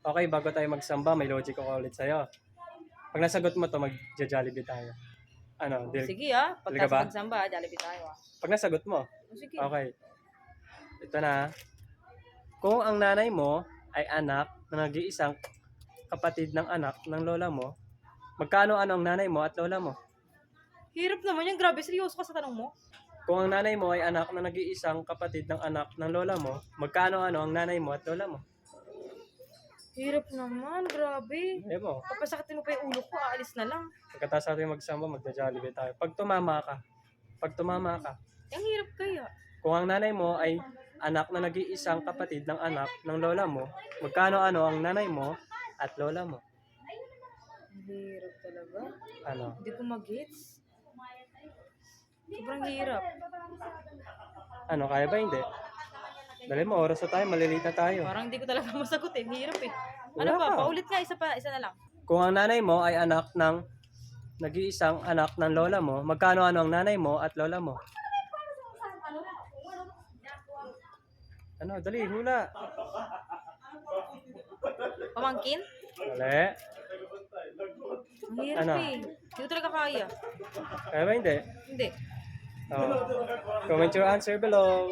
Okay, bago tayo magsamba, may logic ako ulit sa'yo. Pag nasagot mo to, mag-jollibee tayo. Ano, deal? Sige ah, Talaga ba? pagka magsamba, Jollibee tayo ah. Pag nasagot mo, O, Sige. okay. Ito na. Kung ang nanay mo ay anak na nag-iisang kapatid ng anak ng lola mo, magkano ano ang nanay mo at lola mo? Hirap naman yan. Grabe, seryoso ka sa tanong mo. Kung ang nanay mo ay anak na nag-iisang kapatid ng anak ng lola mo, magkano ano ang nanay mo at lola mo? Hirap naman, grabe. Ayun mo. Papasakitin mo pa yung ulo ko, aalis na lang. Pagkatapos natin magsamba, magja-jollibee tayo. Pag tumama ka, pag tumama ka, Ang hirap kaya. kung ang nanay mo ay anak na nag-iisang kapatid ng anak ng lola mo, magkano ano ang nanay mo at lola mo? Ang hirap talaga. Ano? Hindi ko mag-gets. Sobrang hirap. Ano, kaya ba hindi? Dali mo, oras na tayo, malilita tayo. Parang hindi ko talaga masagot eh. Hirap eh. Wala Ano pa? ka. Paulit nga, isa pa, isa na lang. Kung ang nanay mo ay anak ng nag-iisang anak ng lola mo, magkano ano ang nanay mo at lola mo? Ano, dali, hula. Pamangkin? Dali. Ang hirap Ano? eh. Hindi ko talaga kaya. Kaya ba hindi? Hindi. Oh. Comment your answer below.